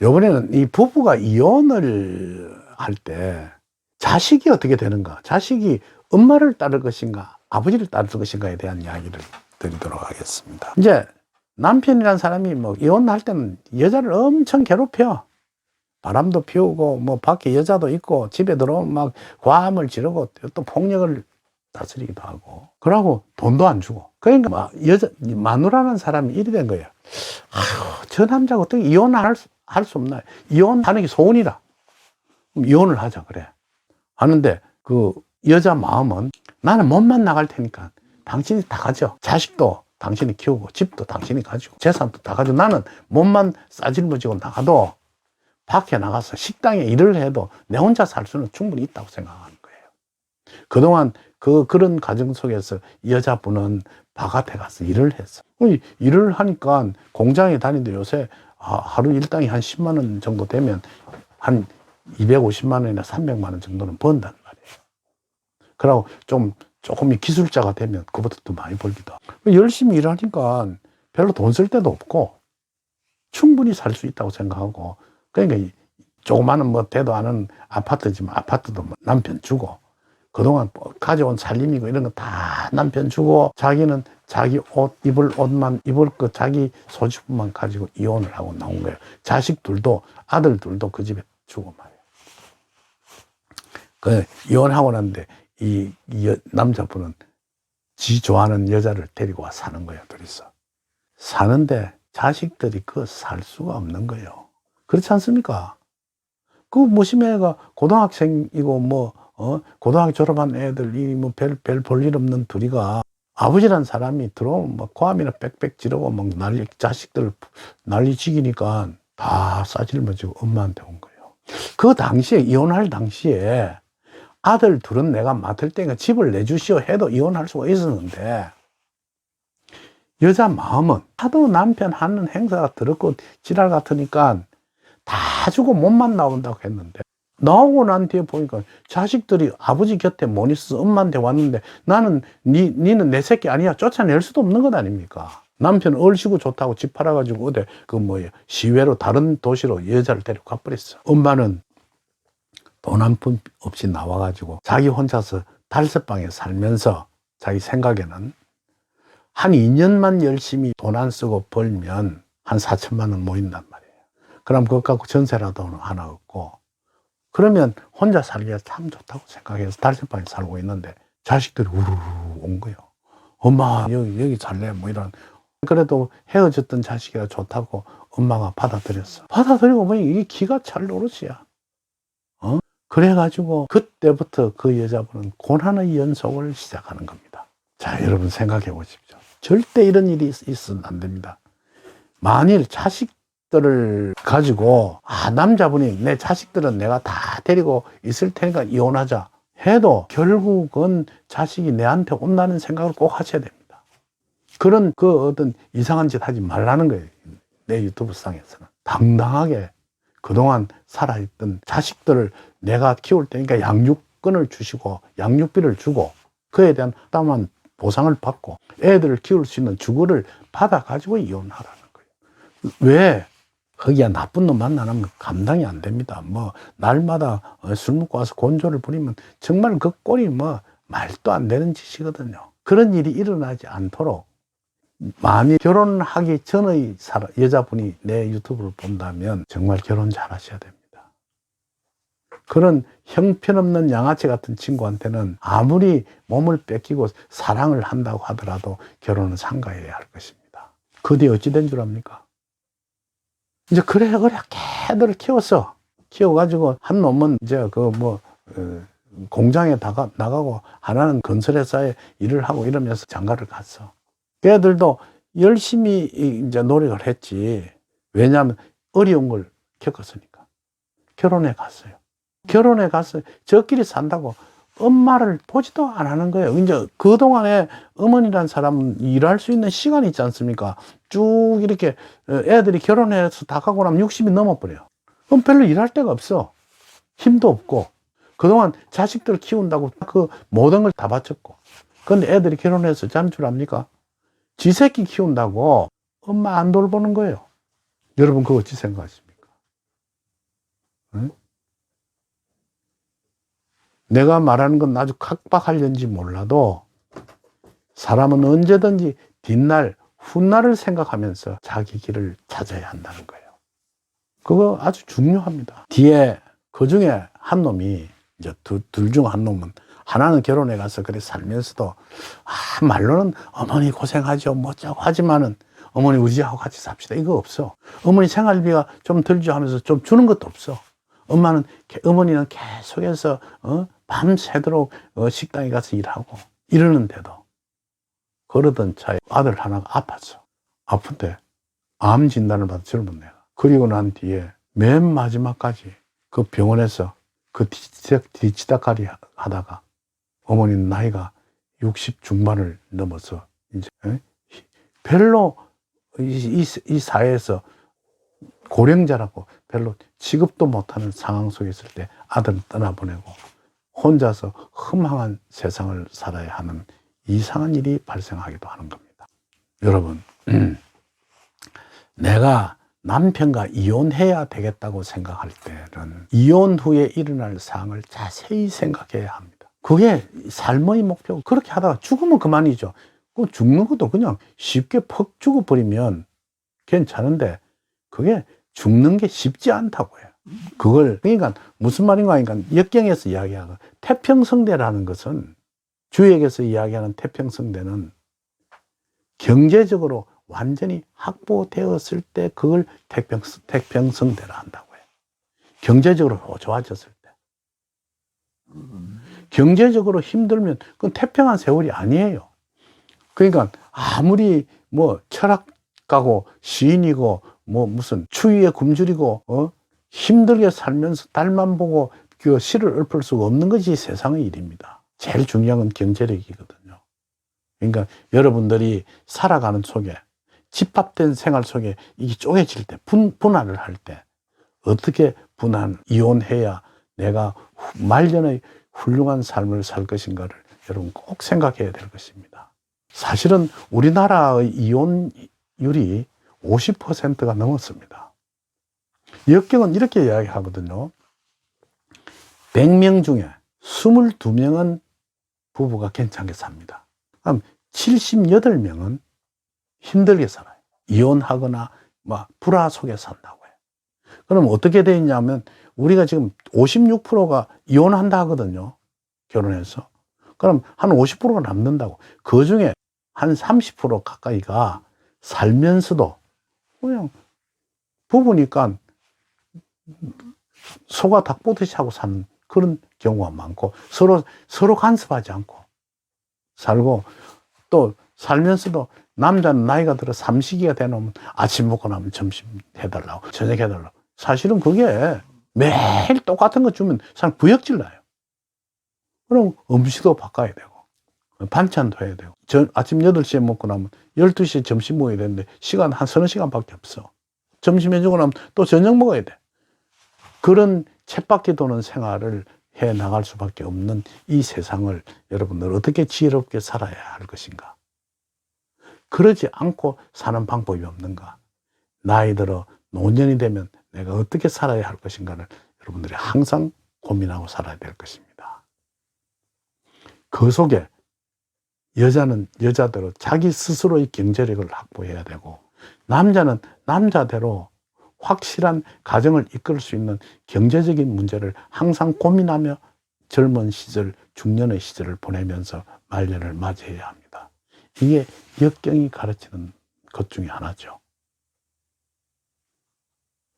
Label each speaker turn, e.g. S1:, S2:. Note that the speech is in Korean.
S1: 요번에는 이 부부가 이혼을 할 때 자식이 어떻게 되는가? 자식이 엄마를 따를 것인가? 아버지를 따를 것인가에 대한 이야기를 드리도록 하겠습니다. 이제 남편이란 사람이 뭐 이혼할 때는 여자를 엄청 괴롭혀. 바람도 피우고 뭐 밖에 여자도 있고 집에 들어오면 막 과함을 지르고 또 폭력을 다스리기도 하고 그러고 돈도 안 주고 그러니까 막 여자 마누라는 사람이 이리 된 거예요. 아휴 저 남자가 어떻게 이혼할 수, 할 수 없나? 이혼하는 게 소원이라. 이혼을 하자 그래. 하는데 그 여자 마음은 나는 몸만 나갈 테니까 당신이 다 가져. 자식도 당신이 키우고 집도 당신이 가지고 재산도 다 가지고 나는 몸만 싸질머지고 나가도 밖에 나가서 식당에 일을 해도 내 혼자 살 수는 충분히 있다고 생각하는 거예요. 그동안 그 그런 가정 속에서 여자분은 바깥에 가서 일을 했어. 이 일을 하니까 공장에 다니는데 요새 아, 하루 일당이 한 10만 원 정도 되면 한 250만 원이나 300만 원 정도는 번단 말이에요. 그러고 좀 조금 기술자가 되면 그보다 더 많이 벌기도 하고. 열심히 일하니까 별로 돈 쓸 데도 없고 충분히 살 수 있다고 생각하고 그러니까 이 조그마한 뭐 대도 않은 아파트지만 아파트도 뭐 남편 주고 그동안 뭐 가져온 살림이고 이런 거 다 남편 주고 자기는 자기 옷 입을 옷만 입을 거 자기 소지품만 가지고 이혼을 하고 나온 거예요. 자식들도 아들들도 그 집에 주고 말이에요. 그 이혼하고 났는데 이, 이 여- 남자분은 지 좋아하는 여자를 데리고 와 사는 거예요, 둘이서. 사는데 자식들이 그 살 수가 없는 거예요. 그렇지 않습니까? 그 모심애가 고등학생이고 뭐, 어, 고등학교 졸업한 애들이 뭐 별, 별 볼일 없는 둘이가 아버지란 사람이 들어오면 뭐 고함이나 빽빽 지르고 막 난리, 자식들 난리 지기니까 다 싸질머지고 엄마한테 온 거예요. 그 당시에, 이혼할 당시에 아들 둘은 내가 맡을 테니까 집을 내주시오 해도 이혼할 수가 있었는데 여자 마음은 하도 남편 하는 행사가 더럽고 지랄 같으니까 다 주고 몸만 나온다고 했는데 나오고 난 뒤에 보니까 자식들이 아버지 곁에 못 있어서 엄마한테 왔는데 나는 니, 니는 내 새끼 아니야. 쫓아낼 수도 없는 것 아닙니까? 남편 얼씨구 좋다고 집 팔아가지고 어디 그 뭐야 시외로 다른 도시로 여자를 데리고 가버렸어. 엄마는 돈 한 푼 없이 나와가지고 자기 혼자서 달서방에 살면서 자기 생각에는 한 2년만 열심히 돈 안 쓰고 벌면 한 4천만 원 말이에요. 그럼 그것 갖고 전세라도 하나 얻고 그러면 혼자 살기가 참 좋다고 생각해서 달서방에 살고 있는데 자식들이 우르르 온 거예요. 엄마 여기 여기 살래 뭐 이런 그래도 헤어졌던 자식이라 좋다고 엄마가 받아들였어. 받아들이고 보니 이게 기가 찰 노릇이야. 어? 그래가지고 그때부터 그 여자분은 고난의 연속을 시작하는 겁니다. 자, 여러분 생각해 보십시오. 절대 이런 일이 있- 있으면 안 됩니다. 만일 자식 들을 가지고, 아, 남자분이 내 자식들은 내가 다 데리고 있을 테니까 이혼하자 해도 결국은 자식이 내한테 온다는 생각을 꼭 하셔야 됩니다. 그런 그 어떤 이상한 짓 하지 말라는 거예요. 내 유튜브 상에서는. 당당하게 그동안 살아있던 자식들을 내가 키울 테니까 양육권을 주시고 양육비를 주고 그에 대한 따만 보상을 받고 애들을 키울 수 있는 주거를 받아 가지고 이혼하라는 거예요. 왜? 거기야 나쁜 놈 만나면 감당이 안 됩니다. 뭐 날마다 어, 술 먹고 와서 곤조를 부리면 정말 그 꼴이 뭐 말도 안 되는 짓이거든요. 그런 일이 일어나지 않도록 만일 결혼하기 전의 여자분이 내 유튜브를 본다면 정말 결혼 잘 하셔야 됩니다. 그런 형편없는 양아치 같은 친구한테는 아무리 몸을 뺏기고 사랑을 한다고 하더라도 결혼은 상가해야 할 것입니다. 그 뒤에 어찌 된 줄 압니까? 이제 그래, 그래, 개들을 키웠어. 키워가지고 한 놈은 이제 그 뭐, 어, 공장에 나가, 나가고 하나는 건설회사에 일을 하고 이러면서 장가를 갔어. 걔들도 열심히 이제 노력을 했지. 왜냐하면 어려운 걸 겪었으니까. 결혼해 갔어요. 결혼해 갔어요. 저끼리 산다고 엄마를 보지도 안 하는 거예요. 이제 그동안에 어머니란 사람은 일할 수 있는 시간이 있지 않습니까? 쭉 이렇게 어, 애들이 결혼해서 다 가고 나면 60이 넘어버려요. 그럼 별로 일할 데가 없어. 힘도 없고. 그동안 자식들 키운다고 그 모든 걸 다 바쳤고. 근데 애들이 결혼해서 자는 줄 압니까? 지 새끼 키운다고 엄마 안 돌보는 거예요. 여러분 그거 어찌 생각하십니까? 응? 내가 말하는 건 아주 각박하려는지 몰라도 사람은 언제든지 뒷날, 훗날을 생각하면서 자기 길을 찾아야 한다는 거예요. 그거 아주 중요합니다. 뒤에 그 중에 한 놈이 이제 둘 중 한 놈은 하나는 결혼해 가서 그래 살면서도 아 말로는 어머니 고생하죠 뭐자고 하지만은 어머니 우리하고 같이 삽시다 이거 없어 어머니 생활비가 좀 들죠 하면서 좀 주는 것도 없어 엄마는 개- 어머니는 계속해서 어? 밤새도록 어, 식당에 가서 일하고 이러는데도 그러던 차에 아들 하나가 아팠어 아픈데 암 진단을 받은 젊은 내가 그리고 난 뒤에 맨 마지막까지 그 병원에서 그 뒤치다, 뒤치다까리 하다가 어머니는 나이가 60 중반을 넘어서 이제 에? 별로 이, 이, 이 사회에서 고령자라고 별로 취급도 못하는 상황 속에 있을 때 아들을 떠나보내고 혼자서 흠황한 세상을 살아야 하는 이상한 일이 발생하기도 하는 겁니다. 여러분, 내가 남편과 이혼해야 되겠다고 생각할 때는 이혼 후에 일어날 사항을 자세히 생각해야 합니다. 그게 삶의 목표. 그렇게 하다가 죽으면 그만이죠. 그 죽는 것도 그냥 쉽게 퍽 죽어버리면 괜찮은데 그게 죽는 게 쉽지 않다고 해요. 그걸 그러니까 무슨 말인가 하니까 역경에서 이야기하고 태평성대라는 것은 주역에서 이야기하는 태평성대는 경제적으로 완전히 확보되었을 때 그걸 태평, 태평성대라 한다고 해요. 경제적으로 좋아졌을 때. 경제적으로 힘들면 그건 태평한 세월이 아니에요. 그러니까 아무리 뭐 철학가고 시인이고 뭐 무슨 추위에 굶주리고 어? 힘들게 살면서 딸만 보고 그 시를 읊을 수가 없는 것이 세상의 일입니다. 제일 중요한 건 경제력이거든요. 그러니까 여러분들이 살아가는 속에 집합된 생활 속에 이게 쪼개질 때 분, 분할을 할 때 어떻게 분할 이혼해야 내가 후- 말년의 훌륭한 삶을 살 것인가를 여러분 꼭 생각해야 될 것입니다. 사실은 우리나라의 이혼율이 50%가 넘었습니다. 역경은 이렇게 이야기하거든요. 100명 중에 22명은 부부가 괜찮게 삽니다. 그럼 78명은 힘들게 살아요. 이혼하거나 막 불화 속에 산다고 해요. 그럼 어떻게 돼 있냐면 우리가 지금 56%가 이혼한다 하거든요. 결혼해서. 그럼 한 50%가 남는다고. 그 중에 한 30% 가까이가 살면서도 그냥 부부니까 소가 닭 보듯이 하고 사는 그런 경우가 많고 서로 서로 간섭하지 않고 살고 또 살면서도 남자는 나이가 들어 삼시기가 되놓으면 아침 먹고 나면 점심 해달라고 저녁 해달라고. 사실은 그게 매일 똑같은 거 주면 사람 구역질 나요. 그럼 음식도 바꿔야 되고 반찬도 해야 되고. 저 아침 8시에 먹고 나면 12시에 점심 먹어야 되는데 시간 한 서너 시간밖에 없어. 점심 해주고 나면 또 저녁 먹어야 돼 그런 쳇바퀴 도는 생활을 해 나갈 수밖에 없는 이 세상을 여러분들 어떻게 지혜롭게 살아야 할 것인가? 그러지 않고 사는 방법이 없는가? 나이 들어 노년이 되면 내가 어떻게 살아야 할 것인가를 여러분들이 항상 고민하고 살아야 될 것입니다. 그 속에 여자는 여자대로 자기 스스로의 경제력을 확보해야 되고 남자는 남자대로 확실한 가정을 이끌 수 있는 경제적인 문제를 항상 고민하며 젊은 시절, 중년의 시절을 보내면서 말년을 맞이해야 합니다. 이게 역경이 가르치는 것 중에 하나죠.